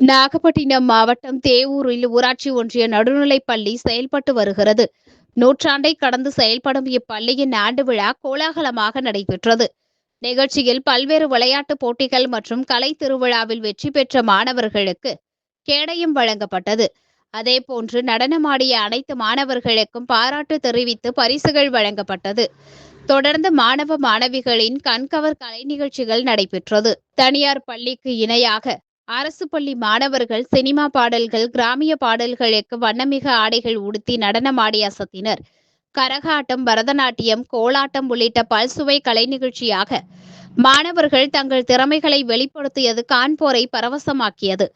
நாகப்பட்டினம் மாவட்டம் தேவூரில் ஊராட்சி ஒன்றிய நடுநிலைப் பள்ளி செயல்பட்டு வருகிறது. நூற்றாண்டை கடந்து செயல்படும் இப்பள்ளியின் ஆண்டு விழா கோலாகலமாக நடைபெற்றது. நிகழ்ச்சியில் பல்வேறு விளையாட்டுப் போட்டிகள் மற்றும் கலை திருவிழாவில் வெற்றி பெற்ற மாணவர்களுக்கு கேடயம் வழங்கப்பட்டது. அதேபோன்று நடனமாடிய அனைத்து மாணவர்களுக்கும் பாராட்டு தெரிவித்து பரிசுகள் வழங்கப்பட்டது. தொடர்ந்து மாணவ மாணவிகளின் கண்கவர் கலை நிகழ்ச்சிகள் நடைபெற்றது. தனியார் பள்ளிக்கு இணையாக அரசு பள்ளி மாணவர்கள் சினிமா பாடல்கள் கிராமிய பாடல்களுக்கு வண்ணமிக ஆடைகள் உடுத்தி நடனமாடி அசத்தினர். கரகாட்டம் பரதநாட்டியம் கோலாட்டம் உள்ளிட்ட பல்சுவை கலை நிகழ்ச்சியாக மாணவர்கள் தங்கள் திறமைகளை வெளிப்படுத்தியது கான்போரை பரவசமாக்கியது.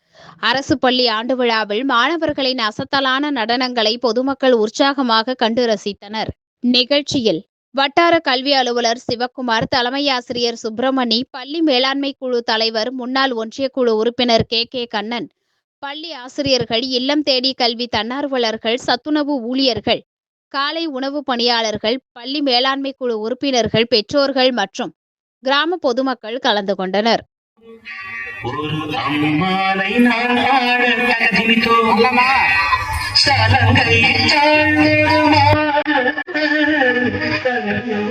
அரசு பள்ளி ஆண்டு விழாவில் மாணவர்களின் அசத்தலான நடனங்களை பொதுமக்கள் உற்சாகமாக கண்டு ரசித்தனர். நிகழ்ச்சியில் வட்டார கல்வி அலுவலர் சிவக்குமார் தலைமை ஆசிரியர் சுப்பிரமணி பள்ளி மேலாண்மை குழு தலைவர் முன்னாள் ஒன்றிய குழு உறுப்பினர் கே. கே. கண்ணன் பள்ளி ஆசிரியர்கள் இல்லம் தேடி கல்வி தன்னார்வலர்கள் சத்துணவு ஊழியர்கள் காலை உணவு பணியாளர்கள் பள்ளி மேலாண்மை குழு உறுப்பினர்கள் பெற்றோர்கள் மற்றும் கிராம பொதுமக்கள் கலந்து கொண்டனர். ஒரு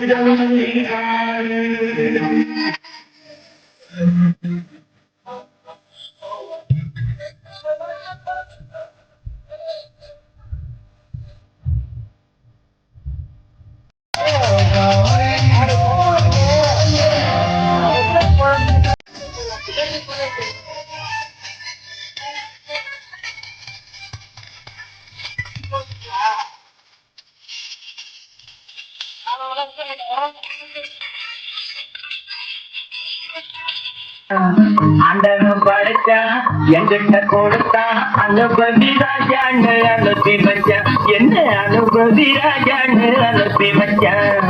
don't need time. ஆட படைச்சா எங்கிட்ட கொடுத்தா அனுபவி ராஜான்னு அனுப்பி வச்சான் என்ன அனுபவி ராஜான்னு அனுப்பி வச்சான்